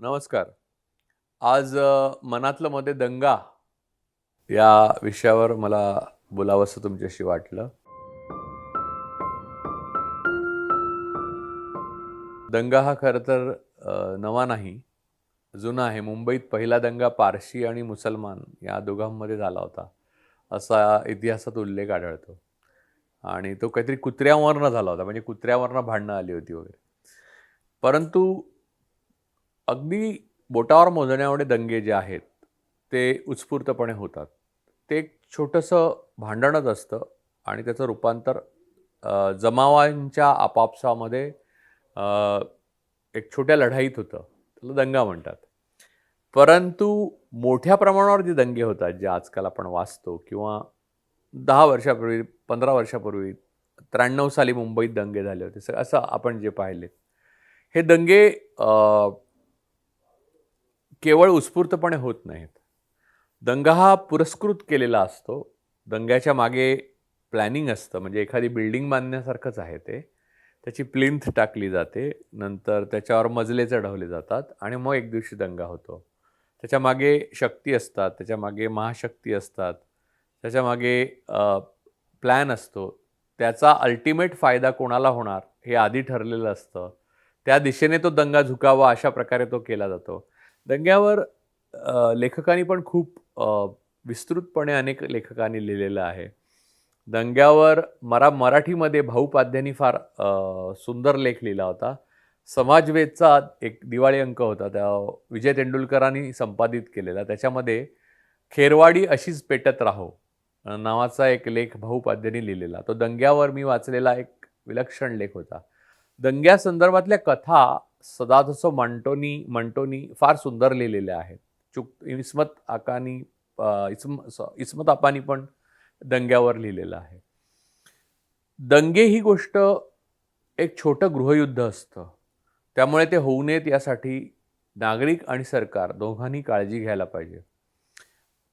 नमस्कार. आज मनातलं मध्ये दंगा या विषयावर मला बोलावंसं तुमच्याशी वाटलं. दंगा हा खरं तर नवा नाही. जुना आहे. मुंबईत पहिला दंगा पारशी आणि मुसलमान या दोघांमध्ये झाला होता असा इतिहासात उल्लेख आढळतो. आणि तो काहीतरी कुत्र्यावरनं झाला होता. म्हणजे कुत्र्यावरनं भांडणं आली होती वगैरे. परंतु अगदी बोटावर मोजण्यावडे दंगे जे आहेत ते उत्स्फूर्तपणे होतात. ते एक छोटंसं भांडणच असतं आणि त्याचं रूपांतर जमावांच्या आपापसामध्ये एक छोट्या लढाईत होतं. त्याला दंगा म्हणतात. परंतु मोठ्या प्रमाणावर जे दंगे होतात जे आजकाल आपण वाचतो किंवा दहा वर्षापूर्वी पंधरा वर्षापूर्वी त्र्याण्णव साली मुंबईत दंगे झाले होते असं आपण जे पाहिले हे दंगे केवळ उत्स्फूर्तपणे होत नाहीत. दंगा हा पुरस्कृत केलेला असतो. दंग्याच्या मागे प्लॅनिंग असतं. म्हणजे एखादी बिल्डिंग बांधण्यासारखंच आहे ते. त्याची प्लिंथ टाकली जाते. नंतर त्याच्यावर मजले चढवले जातात आणि मग एक दिवशी दंगा होतो. त्याच्यामागे शक्ती असतात. त्याच्यामागे महाशक्ती असतात. त्याच्यामागे प्लॅन असतो. त्याचा अल्टिमेट फायदा कोणाला होणार हे आधी ठरलेलं असतं. त्या दिशेने तो दंगा झुकावा अशा प्रकारे तो केला जातो. दंग्यावर लेखकांनी पण खूप विस्तृतपणे अनेक लेखकांनी लिहिलेलं आहे. दंग्यावर मरा मराठीमध्ये भाऊपाध्यांनी फार सुंदर लेख लिहिला होता. समाजवेदचा एक दिवाळी अंक होता त्या विजय तेंडुलकरांनी संपादित केलेला. त्याच्यामध्ये खेरवाडी अशीच पेटत राहो नावाचा एक लेख भाऊपाध्यांनी लिहिलेला. तो दंग्यावर मी वाचलेला एक विलक्षण लेख होता. दंग्या संदर्भातल्या कथा सदाधसो मंटोनी मंटोनी फार सुंदर लिहिलेल्या आहेत चुक इस्मत आकानी इस्म इस्मत आपानी पण दंग्यावर लिहिलेलं आहे. दंगे ही गोष्ट एक छोटं गृहयुद्ध असतं. त्यामुळे ते होऊ नयेत यासाठी नागरिक आणि सरकार दोघांनी काळजी घ्यायला पाहिजे.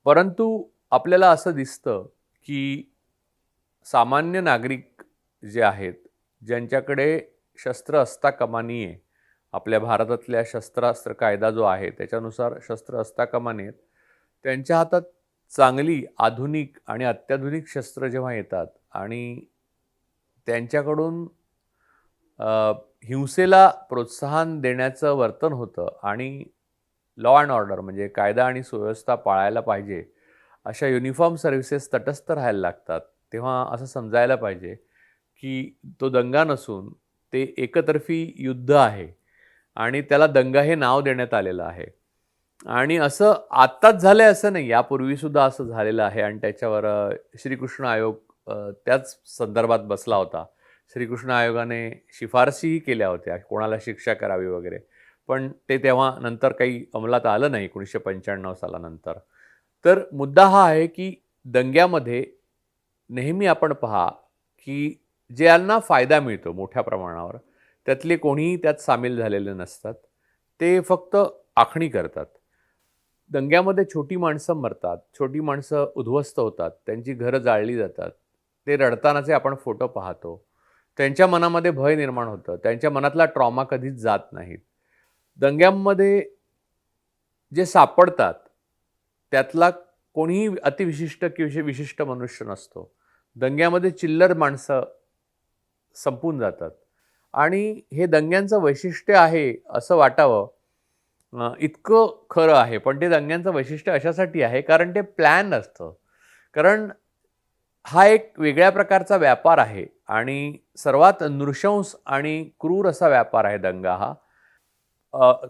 परंतु आपल्याला असं दिसतं की सामान्य नागरिक जे आहेत ज्यांच्याकडे शस्त्र असता कमानी आहे आपल्या भारतातल्या शस्त्रास्त्र कायदा जो आहे त्याच्यानुसार शस्त्र असता कामा नयेत त्यांच्या हातात चांगली आधुनिक आणि अत्याधुनिक शस्त्र जेव्हा येतात आणि त्यांच्याकडून हिंसेला प्रोत्साहन देण्याचं वर्तन होतं आणि लॉ अँड ऑर्डर म्हणजे कायदा आणि सुव्यवस्था पाळायला पाहिजे अशा युनिफॉर्म सर्व्हिसेस तटस्थ राहायला लागतात तेव्हा असं समजायला पाहिजे की तो दंगा नसून ते एकतर्फी युद्ध आहे. आणि त्याला दंगा हे नाव देण्यात आलेलं आहे. आणि असं आत्ताच झालं आहे असं नाही यापूर्वीसुद्धा असं झालेलं आहे. आणि त्याच्यावर श्रीकृष्ण आयोग त्याच संदर्भात बसला होता. श्रीकृष्ण आयोगाने शिफारसीही केल्या होत्या कोणाला शिक्षा करावी वगैरे. पण ते तेव्हा नंतर काही अंमलात आलं नाही एकोणीसशे पंच्याण्णव सालानंतर. तर मुद्दा हा आहे की दंग्यामध्ये नेहमी आपण पहा की ज्यांना फायदा मिळतो मोठ्या प्रमाणावर त्यातले कोणीही त्यात सामील झालेले नसतात. ते फक्त आखणी करतात. दंग्यामध्ये छोटी माणसं मरतात छोटी माणसं उद्ध्वस्त होतात त्यांची घरं जाळली जातात. ते रडतानाचे आपण फोटो पाहतो. त्यांच्या मनामध्ये भय निर्माण होतं. त्यांच्या मनातला ट्रॉमा कधीच जात नाहीत. दंग्यांमध्ये जे सापडतात त्यातला कोणीही अतिविशिष्ट किंवा विशिष्ट मनुष्य नसतो. दंग्यामध्ये चिल्लर माणसं संपून जातात. आणि हे दंग्यांचं वैशिष्ट्य आहे असं वाटावं. इतकं खरं आहे पण ते दंग्यांचं वैशिष्ट्य अशासाठी आहे कारण ते प्लॅन असतं कारण हा एक वेगळ्या प्रकारचा व्यापार आहे आणि सर्वात नृशंस आणि क्रूर असा व्यापार आहे दंगा हा.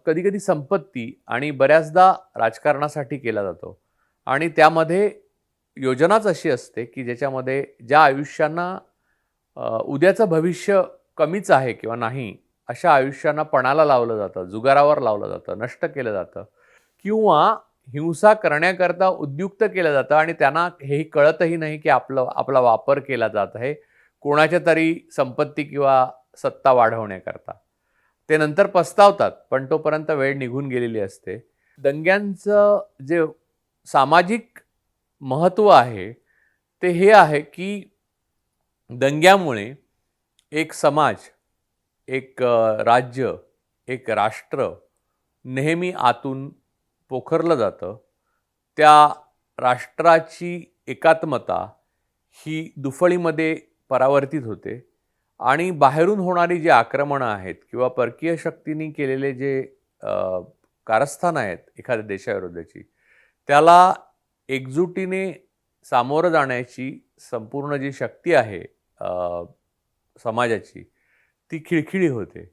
कधीकधी संपत्ती आणि बऱ्याचदा राजकारणासाठी केला जातो. आणि त्यामध्ये योजनाच अशी असते की ज्याच्यामध्ये ज्या आयुष्यांना उद्याचं भविष्य कमीच आहे किंवा नाही अशा आयुष्यांना पणाला लावलं जातं जुगारावर लावलं जातं नष्ट केलं जातं किंवा हिंसा करण्याकरता उद्युक्त केलं जातं आणि त्यांना हे कळतही नाही की आपलं आपला वापर केला जात आहे कोणाच्या तरी संपत्ती किंवा सत्ता वाढवण्याकरता. ते नंतर पस्तावतात पण तोपर्यंत वेळ निघून गेलेली असते. दंग्यांचं जे सामाजिक महत्त्व आहे ते हे आहे की दंग्यामुळे एक समाज एक राज्य एक राष्ट्र नेहमी आतून पोखरलं जातं. त्या राष्ट्राची एकात्मता ही दुफळीमध्ये परावर्तित होते आणि बाहेरून होणारी जी आक्रमणं आहेत किंवा परकीय शक्तींनी केलेले जे कारस्थान आहेत एखाद्या देशाविरोधाची त्याला एकजुटीने सामोरं जाण्याची संपूर्ण जी शक्ती आहे समाजाची ती खिळखिळी होते.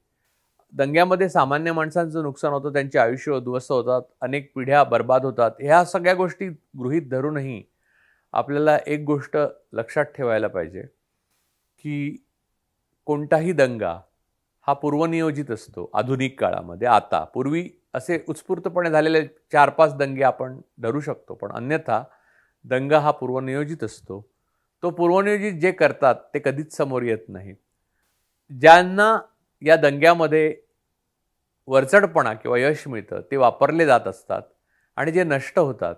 दंग्यामध्ये सामान्य माणसांचं नुकसान होतं त्यांचे आयुष्य उद्ध्वस्त होतात अनेक पिढ्या बर्बाद होतात. ह्या सगळ्या गोष्टी गृहीत धरूनही आपल्याला एक गोष्ट लक्षात ठेवायला पाहिजे की कोणताही दंगा हा पूर्वनियोजित असतो आधुनिक काळामध्ये. आता पूर्वी असे उत्स्फूर्तपणे झालेले चार पाच दंगे आपण धरू शकतो पण अन्यथा दंगा हा पूर्वनियोजित असतो. तो पूर्वनियोजित जे करतात ते कधीच समोर येत नाही. ज्यांना या दंग्यामध्ये वरचढपणा किंवा यश मिळतं ते वापरले जात असतात आणि जे नष्ट होतात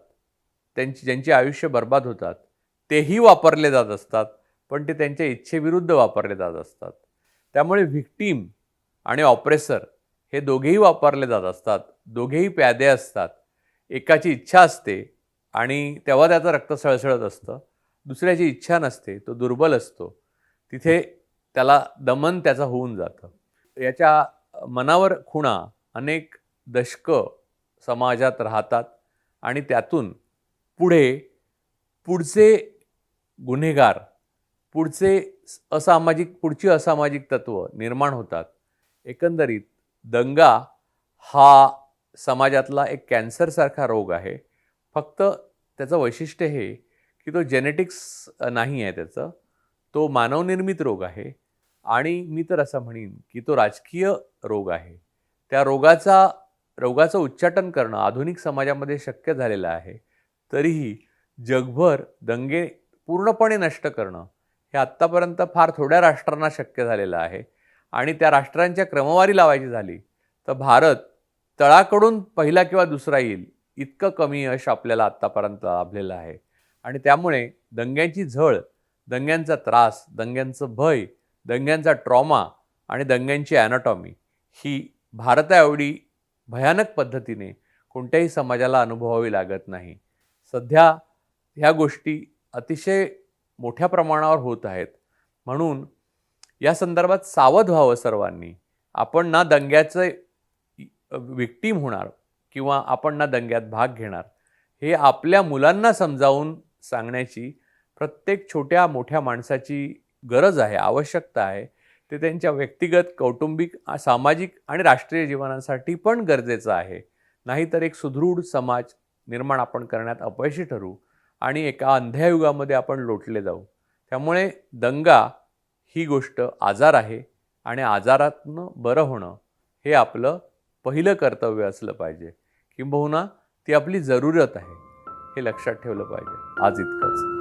त्यांची ज्यांचे आयुष्य बर्बाद होतात तेही वापरले जात असतात पण ते त्यांच्या इच्छेविरुद्ध वापरले जात असतात. त्यामुळे व्हिक्टीम आणि ऑपरेसर हे दोघेही वापरले जात असतात दोघेही प्यादे असतात. एकाची इच्छा असते आणि तेव्हा त्याचं रक्त सळसळत असतं. दुसऱ्याची इच्छा नसते तो दुर्बल असतो. तिथे त्याला दमन त्याचं होऊन जातं. याच्या मनावर खुणा अनेक दशकं समाजात राहतात आणि त्यातून पुढे पुढचे गुन्हेगार पुढचे असामाजिक पुढची असामाजिक तत्व निर्माण होतात. एकंदरीत दंगा हा समाजातला एक कॅन्सरसारखा रोग आहे. फक्त त्याचं वैशिष्ट्य हे की तो जेनेटिक्स नाही आहे त्याचं. तो मानवनिर्मित रोग आहे. आणि मी तर असं म्हणेन की तो राजकीय रोग आहे. त्या रोगाचा रोगाचं उच्चाटन करणं आधुनिक समाजामध्ये शक्य झालेलं आहे. तरीही जगभर दंगे पूर्णपणे नष्ट करणं हे आत्तापर्यंत फार थोड्या राष्ट्रांना शक्य झालेलं आहे. आणि त्या राष्ट्रांच्या क्रमवारी लावायची झाली तर भारत तळाकडून पहिला किंवा दुसरा येईल इतकं कमी यश आपल्याला आत्तापर्यंत लाभलेलं आहे. आणि त्यामुळे दंग्यांची झळ दंग्यांचा त्रास दंग्यांचं भय दंग्यांचा ट्रॉमा आणि दंग्यांची ॲनाटॉमी ही भारताएवढी भयानक पद्धतीने कोणत्याही समाजाला अनुभवावी लागत नाही. सध्या ह्या गोष्टी अतिशय मोठ्या प्रमाणावर होत आहेत. म्हणून या संदर्भात सावध व्हावं सर्वांनी. आपण ना दंग्याचं विक्टीम होणार किंवा आपण ना दंग्यात भाग घेणार. हे आपल्या मुलांना समजावून सांगण्याची प्रत्येक छोट्या मोठ्या माणसाची गरज आहे आवश्यकता आहे. ते त्यांच्या व्यक्तिगत कौटुंबिक सामाजिक आणि राष्ट्रीय जीवनासाठी पण गरजेचं आहे. नाहीतर एक सुदृढ समाज निर्माण आपण करण्यात अपयशी ठरू आणि एका अंध्या युगामध्ये आपण लोटले जाऊ. त्यामुळे दंगा ही गोष्ट आजार आहे आणि आजारातनं बरं होणं हे आपलं पहिलं कर्तव्य असलं पाहिजे. किंबहुना ती आपली जरूरत आहे. हे लक्षात ठेवलं पाहिजे. आज इतकंच.